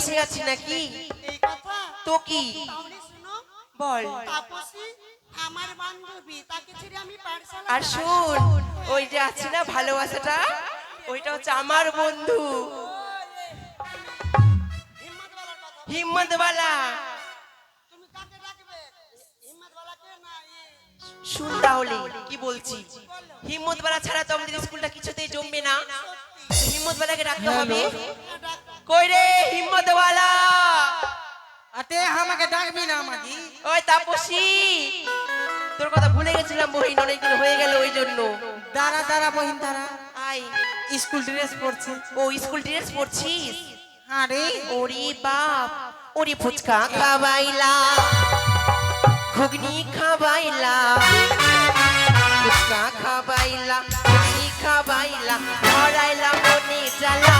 বসে আছি নাকি? তো কি? বল। আমার বান্ধবী তাকে ছেড়ে আমি পাঠশালা আর শোন ওই যে আছে না ভালোবাসাটা? ওইটা হচ্ছে আমার বন্ধু। হিম্মতওয়ালা শুন তাহলে কি বলছি? হিম্মতওয়ালা ছাড়া তো আমাদের স্কুলটা কিছুতেই জমবে না। হিম্মতওয়ালাকে রাখতে হবে? কই রে হিম্মতওয়ালা? আতে আমাকে ডাকবি না আমাকে ওই তাপসী তোর কথা ভুলে গেছিলাম বহিন অনেকদিন হয়ে গেল ওই জন্য। দাঁড়া দাঁড়া বহিন দাঁড়া। আই স্কুল ড্রেস পরছে। ও স্কুল ড্রেস পরছিস? হ্যাঁ রে। ওরে বাপ ওরে ফুচকা খাবাইলা ঘুগনি খাবাইলা ফুচকা খাবাইলা ঘুগনি খাবাইলা হরাইলা মনে জ্বালা।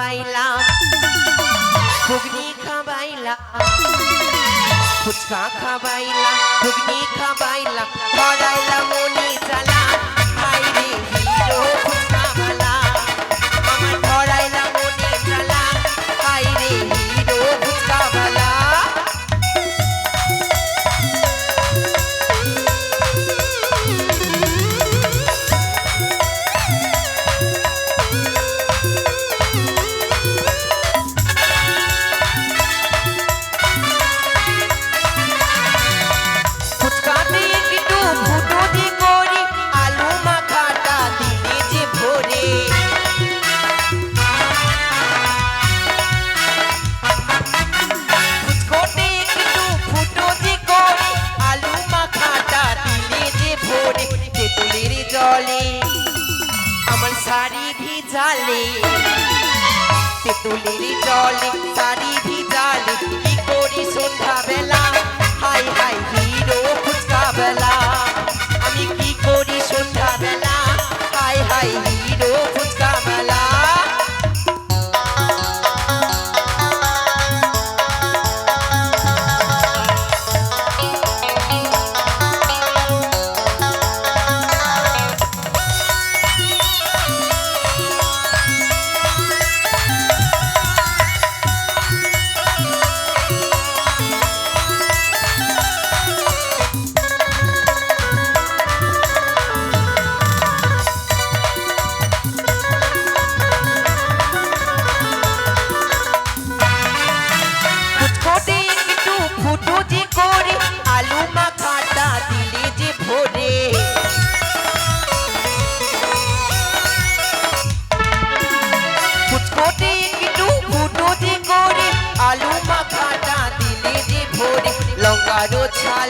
ফুচকা খাবাইলাম ঘুগনি খাবাইলাম ফুচকা খাবাইলাম ঘুগনি খাবাইলাম পড়াইলাম মনে জ্বালা। হাই রে, হিরো। ফুচকা ভিজালে তেঁতুলের জলে শাড়ি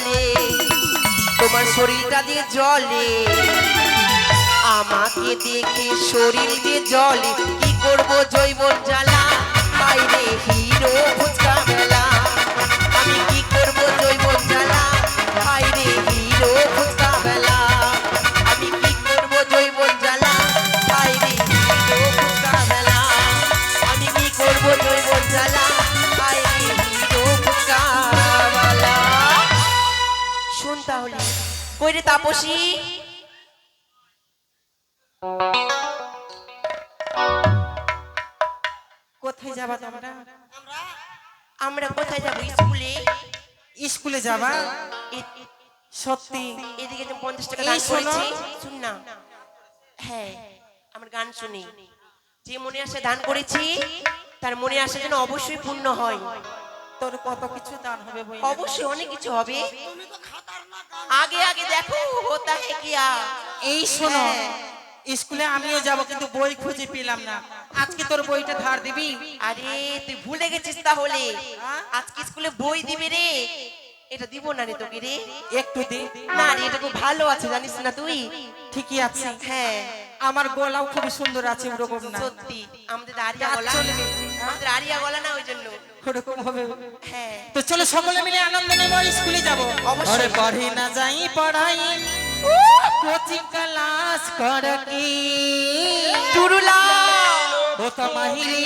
লঙ্কারও তোমার শরীরটা দিয়ে জলে। আমাকে দেখে শরীর দিয়ে জলে, কি করব জৈব জ্বালা বাইরে হিরো ফুচকা মেলা। তাপসী কোথায় যাবা তোমরা? আমরা? আমরা কোথায় যাব? স্কুলে। স্কুলে যাবা? সত্যি? এদিকে যে পঞ্চাশ টাকা দান করেছি। শুন না। হ্যাঁ আমার গান শুনি। যে মনে আসে দান করেছি তার মনে আসে যেন অবশ্যই পূর্ণ হয়। তোর কত কিছু দান হবে অবশ্যই অনেক কিছু হবে। আগে আগে দেখো হোতা হে কিয়া। এই শোনো হ্যাঁ। স্কুলে আমিও যাব কিন্তু বই খুঁজে পেলাম না। আজকে তোর বইটা ধার দিবি? আরে তুই ভুলে গেছিস তাহলে? আজকে স্কুলে বই দিবি রে। এটা দিব না রে তোকে রে। একটু দে। না রে এটা খুব ভালো আছে জানিস না তুই? ঠিকই আছে। হ্যাঁ। আমার গলাও খুবই সুন্দর আছে ওরকম না সত্যি আমাদের আরিয়া রাত গলা চলবে। আমাদের আরিয়া গলা না ওই জন্য ওরকম হবে হ্যাঁ তো চলো সকলে মিলে আনন্দ নেব স্কুলে যাব অবশ্যই। আরে পড়ি না যাই পড়াই কোচিং ক্লাস কর কি টুরুলা ও তমাহিরি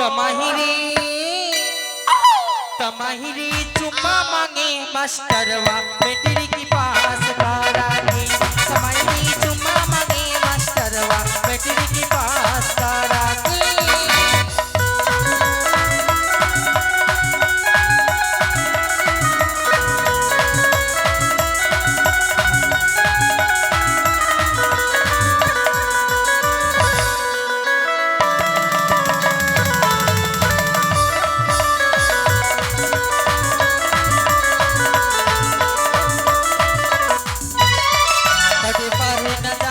তমাহিরি तमाहिरी चुम्मा मांगे मास्टरवा बेटी की पास करागी da da da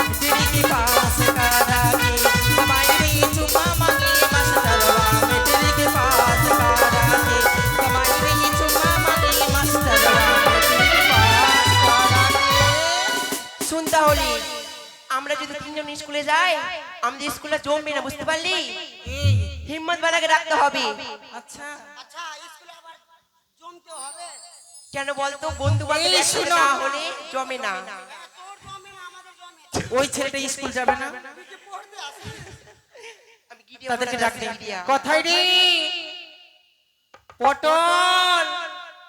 আমরা যদি তিনজন স্কুলে যাই আমাদের স্কুলে জমবে না বুঝতে পারলি? হিম্মত বালাকে রাখতে হবে। আচ্ছা। আচ্ছা স্কুলে আবার জমতে হবে। কেন বলতো? বন্ধু বান্ধব। না হলে জমে না। তোর জমে না আমাদের জমে। ওই ছেলেটা স্কুল যাবে না? তাদেরকে ডাকতে। কথাই রে পটল।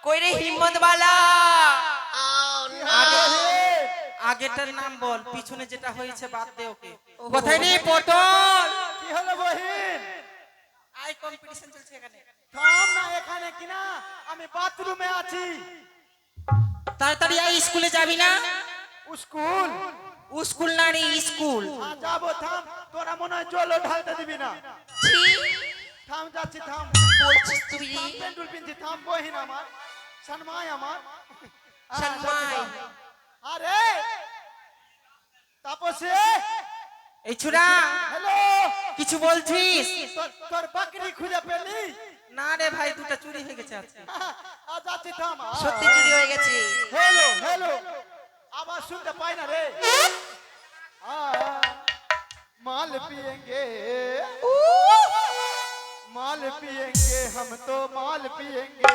কই রে হিম্মত বালা? আগেটার নাম বল পিছনে যেটা হয়েছে বাদ দে ওকে। কোথায় রে পটল? কি হলো বহিন আই কম্পিটিশন চলছে এখানে। থাম না এখানে কিনা আমি বাথরুমে আছি। তাড়াতাড়ি আই স্কুলে যাবি না? স্কুল? স্কুল না রে স্কুল। যাব থাম। তোরা মনে হয় জলও ঢালতে দিবি না। ছি, থাম যাচ্ছি থাম। বলছিস তুই? থাম পেন্ডুল পিনছি থাম বহিন আমার। সন্মায় আমার। থাম। আরে তাপসে এই ছুরা হ্যালো কিছু বলছিস তোর- তোর বাকরি খুঁজে পেলি না রে ভাই দুটো চুরি হয়ে গেছে আজকে আ, যাচ্ছি থাম সত্যি চুরি হয়ে গেছে হ্যালো হ্যালো আবার শুনতে পাই না রে আ, माल पिएंगे माल पिएंगे हम तो माल पिएंगे